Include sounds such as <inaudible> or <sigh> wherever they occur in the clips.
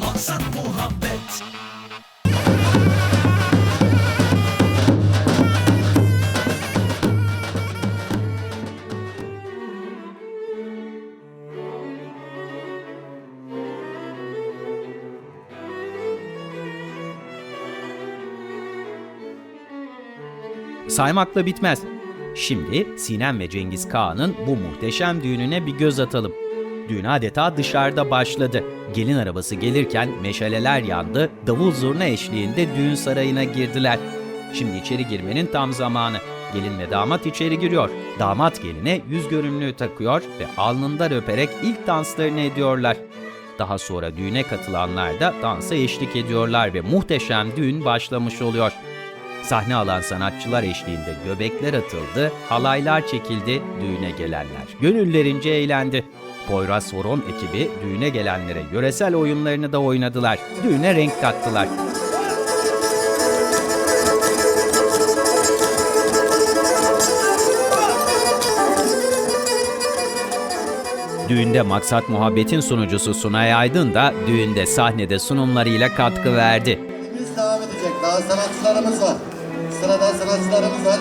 Maksat muhabbet Saymakla bitmez. Şimdi Sinem ve Cengiz Kağan'ın bu muhteşem düğününe bir göz atalım. Düğün adeta dışarıda başladı. Gelin arabası gelirken meşaleler yandı, davul zurna eşliğinde düğün sarayına girdiler. Şimdi içeri girmenin tam zamanı. Gelin ve damat içeri giriyor. Damat geline yüz görümlüğü takıyor ve alnından öperek ilk danslarını ediyorlar. Daha sonra düğüne katılanlar da dansa eşlik ediyorlar ve muhteşem düğün başlamış oluyor. Sahne alan sanatçılar eşliğinde göbekler atıldı, halaylar çekildi, düğüne gelenler gönüllerince eğlendi. Poyraz Horon ekibi düğüne gelenlere yöresel oyunlarını da oynadılar. Düğüne renk kattılar. Düğünde Maksat Muhabbet'in sunucusu Sunay Aydın da düğünde sahnede sunumlarıyla katkı verdi. Biz devam edecek. Daha sanatçılarımız var. Sırada sanatçılarımız var.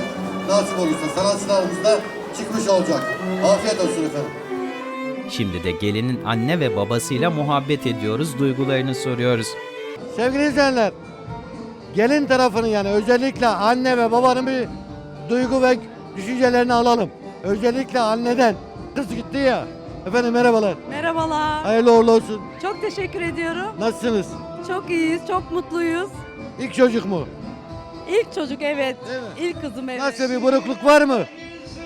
Nasip olursa sanatçılarımız da çıkmış olacak. Afiyet olsun efendim. Şimdi de gelinin anne ve babasıyla muhabbet ediyoruz, duygularını soruyoruz. Sevgili izleyenler, gelin tarafının yani özellikle anne ve babanın bir duygu ve düşüncelerini alalım. Özellikle anneden. Kız gitti ya. Efendim merhabalar. Merhabalar. Hayırlı uğurlu olsun. Çok teşekkür ediyorum. Nasılsınız? Çok iyiyiz, çok mutluyuz. İlk çocuk mu? İlk çocuk evet. Değil mi? İlk kızım evet. Nasıl bir burukluk var mı?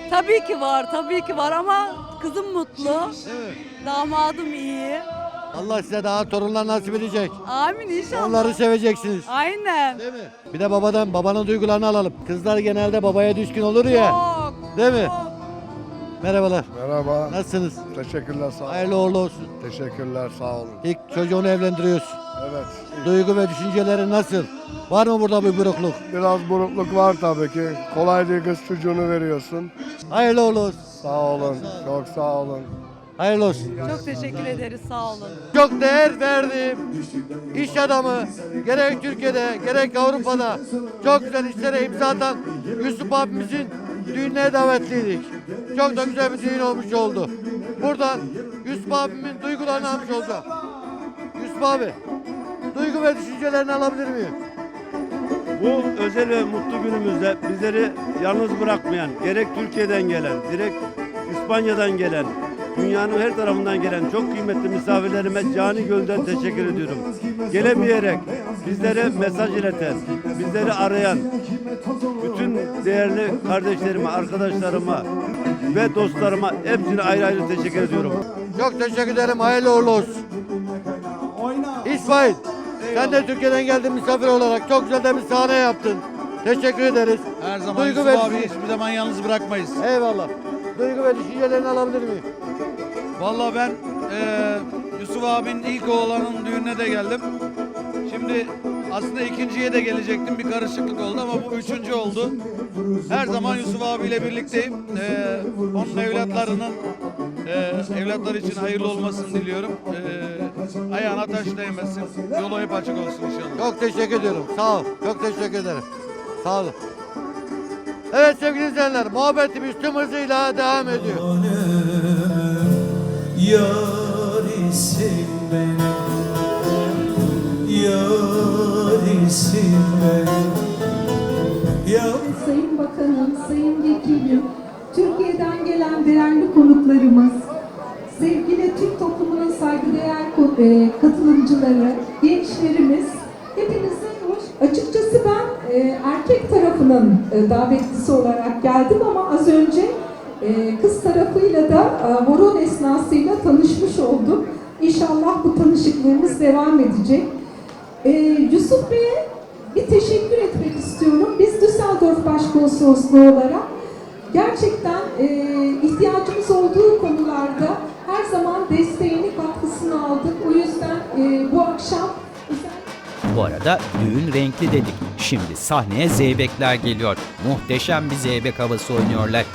Tabii ki var, tabii ki var ama kızım mutlu. Evet. Damadım iyi. Allah size daha torunlar nasip edecek. Amin inşallah. Onları seveceksiniz. Aynen. Değil mi? Bir de babadan, babanın duygularını alalım. Kızlar genelde babaya düşkün olur ya. Çok. Değil mi? çok. Merhabalar. Merhaba. Nasılsınız? Teşekkürler sağ olun. Hayırlı uğurlu olsun. Teşekkürler sağ olun. İlk çocuğunu evlendiriyorsun. Evet. Duygu ve düşünceleri nasıl? Var mı burada bir burukluk? Biraz burukluk var tabii ki. Kolay değil kız çocuğunu veriyorsun. Hayırlı olsun. Sağ olun. Çok sağ olun. Hayırlı olsun. Çok teşekkür ederiz, sağ olun. Çok değer verdiğim iş adamı gerek Türkiye'de gerek Avrupa'da çok güzel işlere imza atan Yusuf abimizin düğününe davetliydik. Çok da güzel bir düğün olmuş oldu. Buradan Yusuf abimin duygularını almış olacağım. Yusuf abi, duygu ve düşüncelerini alabilir miyim? Bu özel ve mutlu günümüzde bizleri yalnız bırakmayan, gerek Türkiye'den gelen, direkt İspanya'dan gelen, dünyanın her tarafından gelen çok kıymetli misafirlerime cani gönülden teşekkür ediyorum. Gelemeyerek bizlere mesaj ileten, bizleri arayan, bütün değerli kardeşlerime, arkadaşlarıma ve dostlarıma hepsine ayrı ayrı teşekkür ediyorum. Çok teşekkür ederim. Hayırlı uğurlu olsun. İsmail, sen de Türkiye'den geldin misafir olarak. Çok güzel de bir sahne yaptın. Teşekkür ederiz. Her zaman Duygu Yusuf ve abi hiçbir zaman yalnız bırakmayız. Eyvallah. Duygu ve düşüncelerini alabilir miyim? Vallahi ben eee, Yusuf abinin ilk oğlanın düğününe de geldim. Şimdi aslında ikinciye de gelecektim. Bir karışıklık oldu ama bu üçüncü oldu. Her zaman Yusuf abiyle birlikteyim. Eee, onun evlatlarının eee evlatlar için hayırlı olmasını diliyorum. Eee ayağına taş değmesin. Yolu hep açık olsun inşallah. Çok teşekkür ediyorum. Sağ ol. Çok teşekkür ederim. Sağ olun. Evet sevgili izleyenler, muhabbetimiz tüm hızıyla devam ediyor. Yarisin benim Yarisin benim Ya Sayın Bakanım, Sayın Vekilim, Türkiye'den gelen değerli konuklarımız, sevgili Türk toplumunun saygıdeğer e, katılımcıları, gençlerimiz, hepinize hoş. Açıkçası ben e, erkek tarafının e, davetlisi olarak geldim ama az önce kız tarafıyla da horon esnasıyla tanışmış oldum. İnşallah bu tanışıklığımız devam edecek. Yusuf Bey'e bir teşekkür etmek istiyorum. Biz Düsseldorf Başkonsolosluğu olarak gerçekten e, arada düğün renkli dedik. Şimdi sahneye zeybekler geliyor. Muhteşem bir zeybek havası oynuyorlar.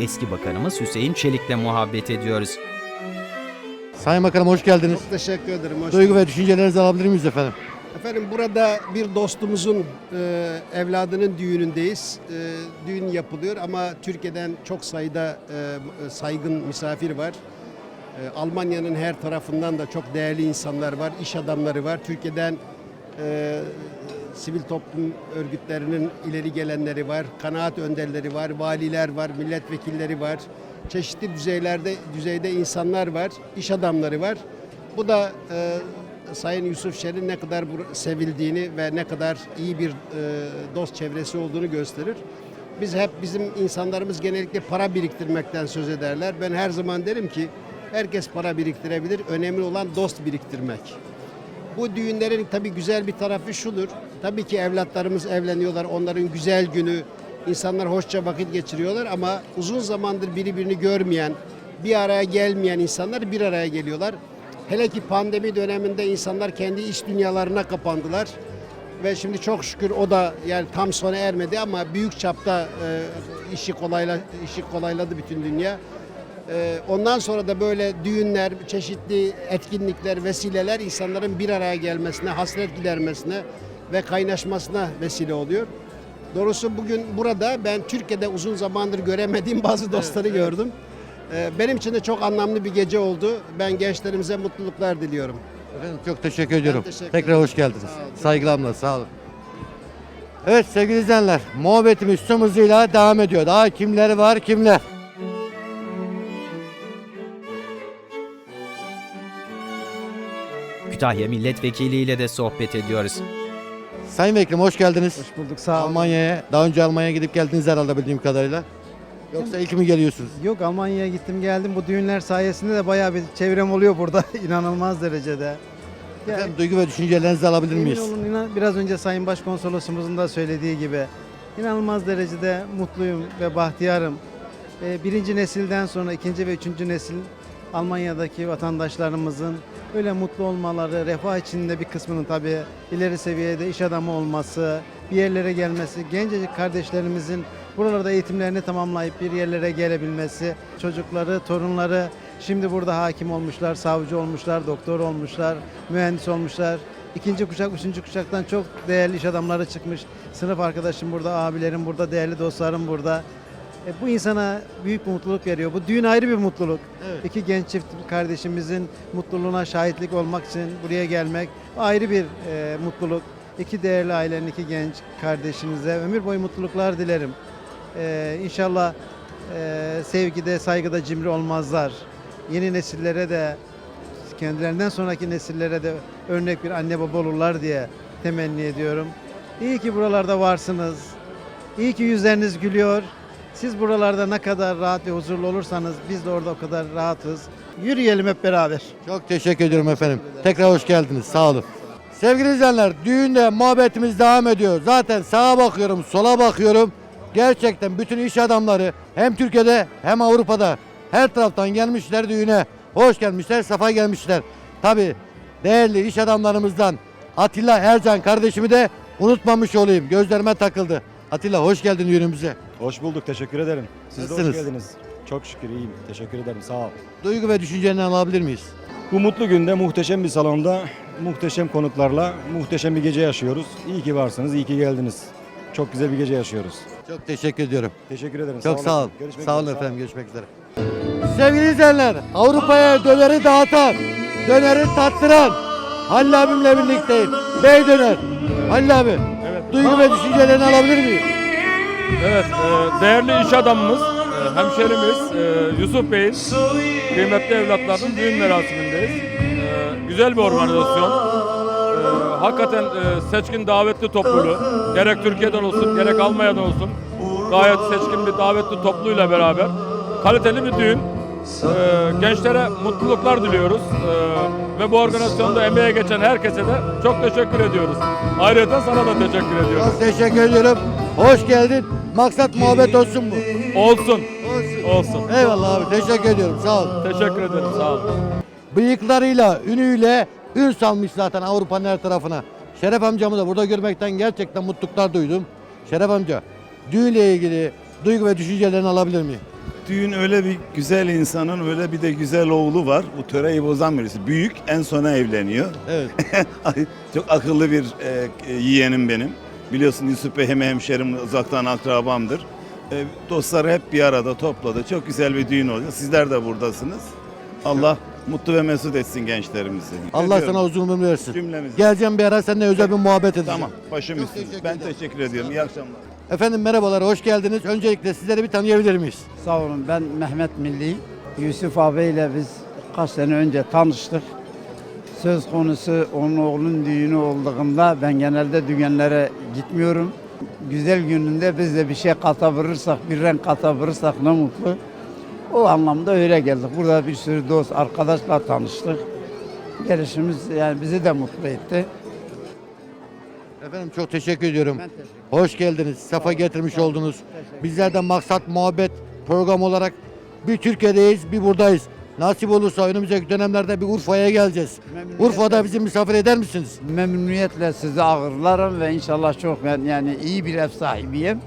eski bakanımız Hüseyin Çelik'le muhabbet ediyoruz. Sayın Bakanım hoş geldiniz. Çok teşekkür ederim. Hoş Duygu ve düşüncelerinizi alabilir miyiz efendim? Efendim burada bir dostumuzun e, evladının düğünündeyiz. E, düğün yapılıyor ama Türkiye'den çok sayıda e, saygın misafir var. E, Almanya'nın her tarafından da çok değerli insanlar var, iş adamları var. Türkiye'den e, sivil toplum örgütlerinin ileri gelenleri var, kanaat önderleri var, valiler var, milletvekilleri var. Çeşitli düzeylerde düzeyde insanlar var, iş adamları var. Bu da e, Sayın Yusuf Şer'in ne kadar sevildiğini ve ne kadar iyi bir e, dost çevresi olduğunu gösterir. Biz hep bizim insanlarımız genellikle para biriktirmekten söz ederler. Ben her zaman derim ki herkes para biriktirebilir. Önemli olan dost biriktirmek. Bu düğünlerin tabii güzel bir tarafı şudur. Tabii ki evlatlarımız evleniyorlar. Onların güzel günü. İnsanlar hoşça vakit geçiriyorlar ama uzun zamandır birbirini görmeyen, bir araya gelmeyen insanlar bir araya geliyorlar. Hele ki pandemi döneminde insanlar kendi iş dünyalarına kapandılar. Ve şimdi çok şükür o da yani tam sona ermedi ama büyük çapta e, işi kolayla işi kolayladı bütün dünya. Ee, Ondan sonra da böyle düğünler, çeşitli etkinlikler, vesileler insanların bir araya gelmesine, hasret gidermesine ve kaynaşmasına vesile oluyor. Doğrusu bugün burada ben Türkiye'de uzun zamandır göremediğim <laughs> bazı dostları gördüm. Ee, Benim için de çok anlamlı bir gece oldu. Ben gençlerimize mutluluklar diliyorum. Efendim çok teşekkür ediyorum. teşekkür Tekrar ederim. hoş geldiniz. Sağ. Saygılarımla sağ olun. Evet sevgili izleyenler, muhabbetimiz tüm hızıyla devam ediyor. Daha kimler var kimler? Kütahya milletvekili ile de sohbet ediyoruz. Sayın Vekilim hoş geldiniz. Hoş bulduk sağ olun. Almanya'ya, daha önce Almanya'ya gidip geldiniz herhalde bildiğim kadarıyla. Yoksa ilk mi geliyorsunuz? Yok Almanya'ya gittim geldim. Bu düğünler sayesinde de bayağı bir çevrem oluyor burada. <laughs> inanılmaz derecede. Ya, Efendim duygu ve düşüncelerinizi alabilir emin miyiz? olun inan, biraz önce Sayın Başkonsolosumuzun da söylediği gibi inanılmaz derecede mutluyum ve bahtiyarım. Ee, birinci nesilden sonra ikinci ve üçüncü nesil Almanya'daki vatandaşlarımızın öyle mutlu olmaları, refah içinde bir kısmının tabii ileri seviyede iş adamı olması, bir yerlere gelmesi, gencecik kardeşlerimizin buralarda eğitimlerini tamamlayıp bir yerlere gelebilmesi, çocukları, torunları şimdi burada hakim olmuşlar, savcı olmuşlar, doktor olmuşlar, mühendis olmuşlar. İkinci kuşak, üçüncü kuşaktan çok değerli iş adamları çıkmış. Sınıf arkadaşım burada, abilerim burada, değerli dostlarım burada. E, bu insana büyük bir mutluluk veriyor. Bu düğün ayrı bir mutluluk. İki genç çift kardeşimizin mutluluğuna şahitlik olmak için buraya gelmek ayrı bir e, mutluluk. İki değerli ailenin iki genç kardeşimize ömür boyu mutluluklar dilerim. E, inşallah e, sevgide, saygıda cimri olmazlar. Yeni nesillere de kendilerinden sonraki nesillere de örnek bir anne baba olurlar diye temenni ediyorum. İyi ki buralarda varsınız. İyi ki yüzleriniz gülüyor. Siz buralarda ne kadar rahat ve huzurlu olursanız biz de orada o kadar rahatız. Yürüyelim hep beraber. Çok teşekkür ediyorum efendim. Tekrar hoş geldiniz. Sağ olun. Sevgili izleyenler, düğünde muhabbetimiz devam ediyor. Zaten sağa bakıyorum, sola bakıyorum. Gerçekten bütün iş adamları hem Türkiye'de hem Avrupa'da her taraftan gelmişler düğüne. Hoş gelmişler, safa gelmişler. Tabi değerli iş adamlarımızdan Atilla Ercan kardeşimi de unutmamış olayım. Gözlerime takıldı. Atilla hoş geldin düğünümüze. Hoş bulduk, teşekkür ederim. Siz de Nasılsınız? hoş geldiniz. Çok şükür iyiyim, teşekkür ederim, sağ ol. Duygu ve düşüncelerini alabilir miyiz? Bu mutlu günde muhteşem bir salonda, muhteşem konuklarla, muhteşem bir gece yaşıyoruz. İyi ki varsınız, iyi ki geldiniz. Çok güzel bir gece yaşıyoruz. Çok teşekkür ediyorum. Teşekkür ederim. Çok sağ ol. olasın. Görüşmek Sağ olun üzere, efendim. Görüşmek üzere. Sevgili izleyenler, Avrupa'ya döneri dağıtan, döneri tattıran Halil abimle birlikteyim. Bey döner. Halil abi, duygu ve düşüncelerini alabilir miyim? Evet, e, değerli iş adamımız, e, hemşerimiz e, Yusuf Bey'in kıymetli evlatlarının düğün merasimindeyiz. E, güzel bir organizasyon. E, hakikaten e, seçkin davetli topluluğu, gerek Türkiye'den olsun, gerek Almanya'dan olsun, gayet seçkin bir davetli topluluğuyla beraber kaliteli bir düğün. E, gençlere mutluluklar diliyoruz E, ve bu organizasyonda emeğe geçen herkese de çok teşekkür ediyoruz. Ayrıca sana da teşekkür ediyoruz. Çok teşekkür ediyorum. Hoş geldin. Maksat muhabbet olsun mu? Olsun. Olsun. Eyvallah abi. Teşekkür ediyorum. Sağ ol. Teşekkür ederim. Sağ olun. Bıyıklarıyla, ünüyle ün salmış zaten Avrupa'nın her tarafına. Şeref amcamı da burada görmekten gerçekten mutluluklar duydum. Şeref amca, düğünle ilgili duygu ve düşüncelerini alabilir miyim? Düğün öyle bir güzel insanın öyle bir de güzel oğlu var. Bu töreyi bozan birisi. Büyük en sona evleniyor. Evet. <laughs> Çok akıllı bir e, e, yeğenim benim. Biliyorsun Yusuf Bey hem hemşerim uzaktan akrabamdır. E, dostları hep bir arada topladı. Çok güzel bir düğün olacak. Sizler de buradasınız. Allah mutlu ve mesut etsin gençlerimizi. Allah Ediyorum. sana uzun ömür versin. Cümlemizi. Geleceğim bir ara seninle özel bir muhabbet edeceğim. Tamam. Başım üstüne. Ben teşekkür ediyorum. İyi akşamlar. Efendim merhabalar, hoş geldiniz. Öncelikle sizleri bir tanıyabilir miyiz? Sağ olun ben Mehmet Milli. Yusuf abiyle biz kaç sene önce tanıştık. Söz konusu onun oğlunun düğünü olduğunda ben genelde düğünlere gitmiyorum. Güzel gününde biz de bir şey katabilirsek, bir renk katabilirsek ne mutlu. O anlamda öyle geldik. Burada bir sürü dost, arkadaşla tanıştık. Gelişimiz yani bizi de mutlu etti. Efendim çok teşekkür ediyorum. Ben teşekkür Hoş geldiniz. Safa getirmiş oldunuz. Bizler de maksat muhabbet program olarak bir Türkiye'deyiz, bir buradayız. Nasip olursa önümüzdeki dönemlerde bir Urfa'ya geleceğiz. Urfa'da bizi misafir eder misiniz? Memnuniyetle sizi ağırlarım ve inşallah çok ben yani iyi bir ev sahibiyim.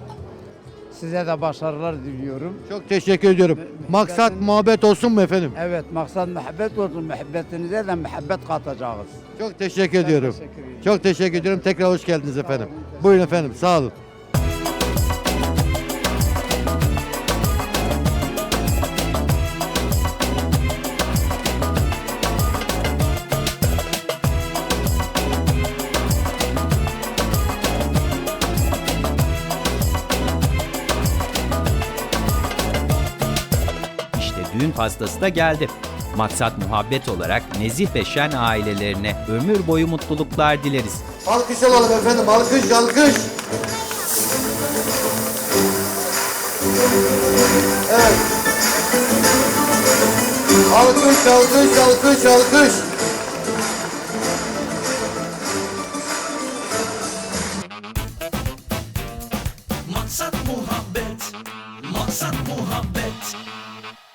Size de başarılar diliyorum. Çok teşekkür ediyorum. Maksat muhabbet olsun mu efendim? Evet maksat muhabbet olsun. Muhabbetinize de muhabbet katacağız. Çok teşekkür ediyorum. teşekkür ederim. Çok teşekkür ediyorum. Tekrar hoş geldiniz efendim. Buyurun efendim. Sağ olun. Pastası da geldi. Maksat muhabbet olarak nezih ve şen ailelerine ömür boyu mutluluklar dileriz. Alkış alalım efendim. Alkış, alkış. Evet. Alkış, alkış, alkış, alkış.